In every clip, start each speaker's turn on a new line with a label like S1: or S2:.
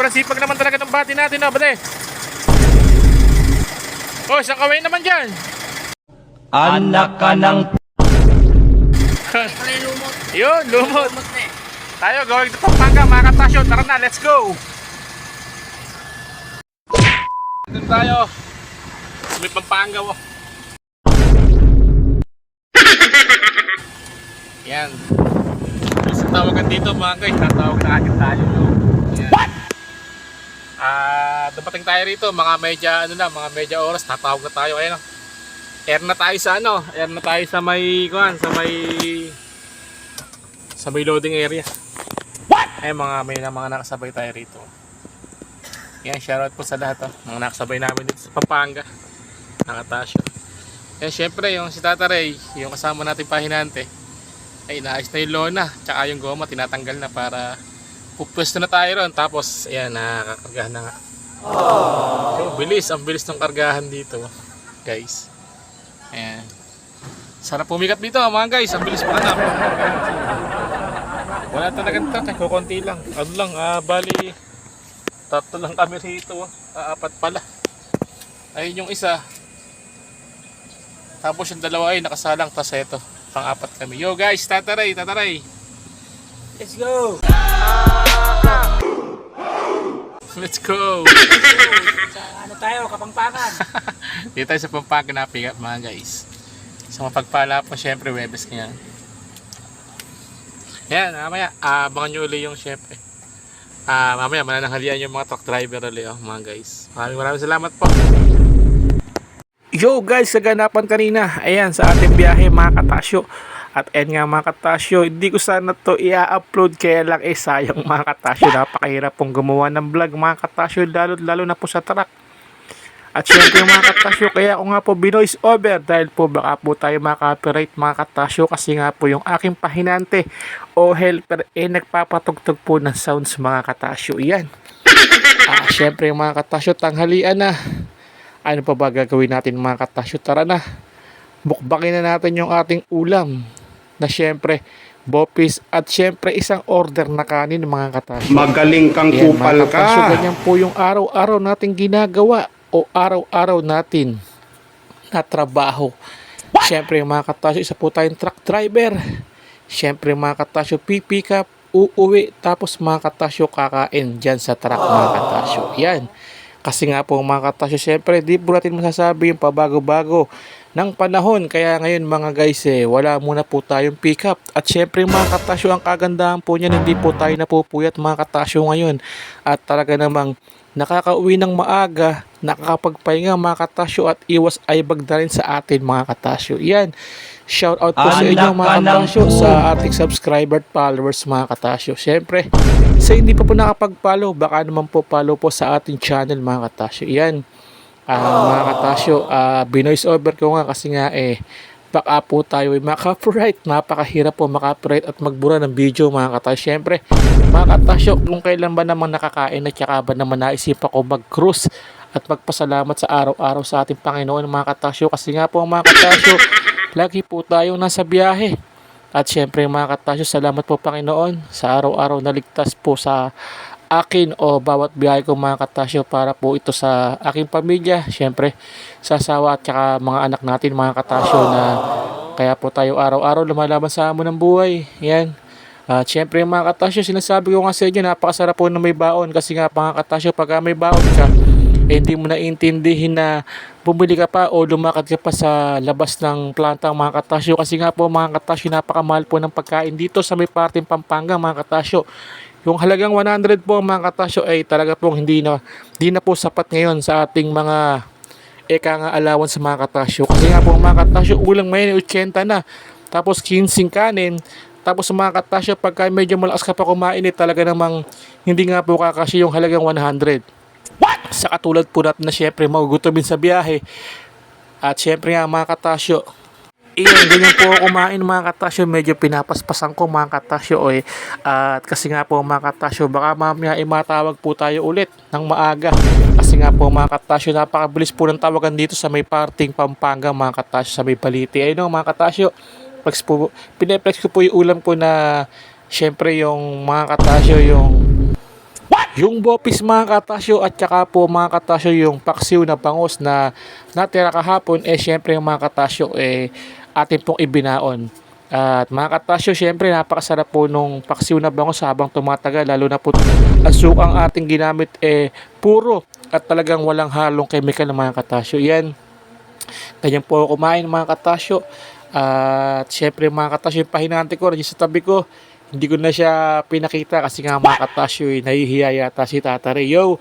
S1: Sobrang sipag naman talaga ng bati natin, no, bate? Oh, isang kaway naman dyan.
S2: Anak ka ng
S3: lumot.
S1: Yun, lumot.
S3: Lumot na eh.
S1: Tayo, going to Pampanga, mga katasyo. Tara na, let's go! Dito tayo. May Pampanga, oh. Yan. Sa tawagan dito, mga guys, tatawag na agad tayo. Yan. Ah, dumating tayo rito, mga medya, ano na, mga medya oras, tatawag na tayo. Ayan, oh. Air na tayo sa ano, air na tayo sa may, kuhan, sa may sa may loading area. What? Ay mga may na mga nakasabay tayo rito. Yan, shoutout po sa lahat oh. Mga nakasabay namin dito sa Pampanga. Nakatasyo. Yan, syempre yung si Tata Ray, yung kasama natin pahinante. Ay, naayos na yung lona. Tsaka yung goma, tinatanggal na para pupwesto na tayo ron. Tapos, ayan, nakakargahan na nga. So, bilis. Ang bilis ng kargahan dito. Guys. Ayan. Sarap pumikat dito mga guys. Ang bilis pa wala talagang truck, eh. kukunti lang. Ano lang, ah, bali, tatlo lang kami rito. Ah, apat pala. Ayun yung isa. Tapos yung dalawa ay nakasalang, tas eto, pang-apat kami. Yo guys, tataray, tataray.
S3: Let's go!
S1: Let's go.
S3: Sa ano tayo, Kapangpangan.
S1: Dito tayo sa Pampanga na pick up mga guys. Sa mapagpala po, syempre, Webes ngayon. Yan, mamaya, abangan nyo uli yung syempre. Ah, mamaya, manananghalian yung mga truck driver uli, oh, mga guys. Maraming maraming salamat po. Yo guys, sa ganapan kanina, ayan, sa ating biyahe mga katasyo. At ayan nga mga katasyo, hindi ko sana to i-upload kaya lang eh sayang mga katasyo. Napakahirap pong gumawa ng vlog mga katasyo, lalo, lalo na po sa truck. At syempre mga katasyo, kaya ako nga po binoise over dahil po baka po tayo maka-copyright mga katasyo kasi nga po yung aking pahinante o helper eh nagpapatugtog po ng sounds mga katasyo. Yan. Ah, syempre mga katasyo, tanghalian na. Ano pa ba gagawin natin mga katasyo? Tara na. Mukbangin na natin yung ating ulam na syempre bopis at syempre isang order na kanin mga katasyo.
S4: Magaling kang
S1: Yan,
S4: kupal
S1: mga katasyo,
S4: ka.
S1: ganyan po yung araw-araw nating ginagawa o araw-araw natin na trabaho. Siyempre mga katasyo, isa po tayong truck driver. Siyempre mga katasyo, pipick up, uuwi, tapos mga katasyo kakain dyan sa truck mga katasyo. Yan. Kasi nga po mga katasyo, siyempre di po natin masasabi yung pabago-bago ng panahon. Kaya ngayon mga guys, eh, wala muna po tayong pick up. At syempre mga katasyo, ang kagandahan po niyan, hindi po tayo napupuyat mga katasyo ngayon. At talaga namang nakakauwi ng maaga, nakakapagpahinga mga katasyo at iwas ay na rin sa atin mga katasyo. Yan. Shout out po sa inyo mga katasyo
S2: po.
S1: sa ating subscriber at followers mga katasyo. Siyempre, sa hindi pa po nakapag-follow, baka naman po follow po sa ating channel mga katasyo. Yan. Ah, mga katasyo, ah, binoise over ko nga kasi nga eh, baka po tayo ay makapiright. Napakahirap po makapiright at magbura ng video mga katasyo. Siyempre, mga katasyo, kung kailan ba namang nakakain at saka ba naman naisip ako mag-cruise at magpasalamat sa araw-araw sa ating Panginoon mga katasyo. Kasi nga po mga katasyo, lagi po tayong nasa biyahe. At syempre mga katasyo, salamat po Panginoon sa araw-araw na ligtas po sa akin o bawat biyahe ko mga katasyo para po ito sa aking pamilya. Syempre sa asawa at saka mga anak natin mga katasyo na kaya po tayo araw-araw lumalaban sa amon ng buhay. Yan. At syempre mga katasyo, sinasabi ko nga sa inyo, napakasarap po na may baon kasi nga mga katasyo, pag may baon ka, eh, hindi mo naiintindihin na bumili ka pa o lumakad ka pa sa labas ng planta mga katasyo kasi nga po mga katasyo napakamahal po ng pagkain dito sa may parteng Pampanga mga katasyo yung halagang 100 po mga katasyo ay talaga pong hindi na, hindi na po sapat ngayon sa ating mga eka nga allowance sa mga katasyo. Kasi nga po mga katasyo ulang may 80 na. Tapos 15 kanin. Tapos sa mga katasyo pagka medyo malakas ka pa kumain eh, talaga namang hindi nga po kakasya yung halagang 100 sa katulad po natin na syempre magugutomin sa biyahe. At syempre nga mga katasyo iyon, ganyan po ako kumain mga katasyo. Medyo pinapaspasan ko mga katasyo eh. at kasi nga po mga katasyo baka mamaya eh, matawag po tayo ulit ng maaga. Kasi nga po mga katasyo napakabilis po ng tawagan dito sa may parting Pampanga mga katasyo sa may Baliti. Ayun o, mga katasyo flex po, pineplex ko po yung ulam ko na syempre yung mga katasyo yung Yung bopis mga katasyo at saka po mga katasyo yung paksiw na bangos na natira kahapon eh syempre yung mga katasyo eh atin pong ibinaon. At mga katasyo, syempre napakasarap po nung paksiw na bangos habang tumatagal lalo na po ang sukang ating ginamit eh puro at talagang walang halong chemical ng mga katasyo. Yan, ganyan po ako kumain mga katasyo. At syempre mga katasyo, yung pahinante ko, nandiyan sa tabi ko, hindi ko na siya pinakita kasi nga mga katasyo, eh, nahihiya yata si Tatare. Yo,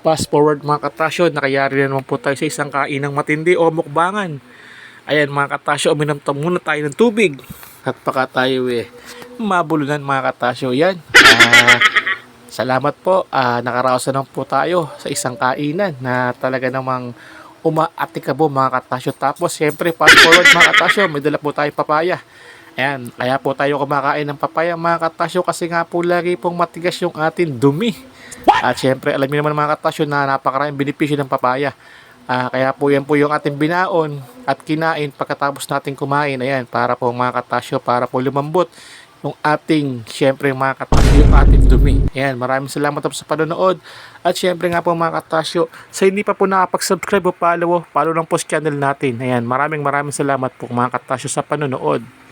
S1: fast forward mga katasyo, nakayari na naman po tayo sa isang kainang matindi o mukbangan. Ayan mga katasyo, uminom muna tayo ng tubig. At baka tayo eh, mabulunan mga katasyo. Yan. Ah, salamat po. Ah, nakaraos na po tayo sa isang kainan na talaga namang umaatikabo mga katasyo. Tapos siyempre fast forward mga katasyo, may dala po tayo papaya. Ayan, kaya po tayo kumakain ng papaya mga katasyo kasi nga po lagi pong matigas yung ating dumi. At syempre, alam niyo naman mga katasyo na napakaraming benepisyo ng papaya. Ah, kaya po yan po yung ating binaon at kinain pagkatapos natin kumain. Ayan, para po mga katasyo, para po lumambot yung ating, syempre mga katasyo, yung ating dumi. Ayan, maraming salamat po sa panonood. At syempre nga po mga katasyo, sa hindi pa po nakapag-subscribe o follow, follow lang po sa channel natin. Ayan, maraming maraming salamat po mga katasyo sa panonood.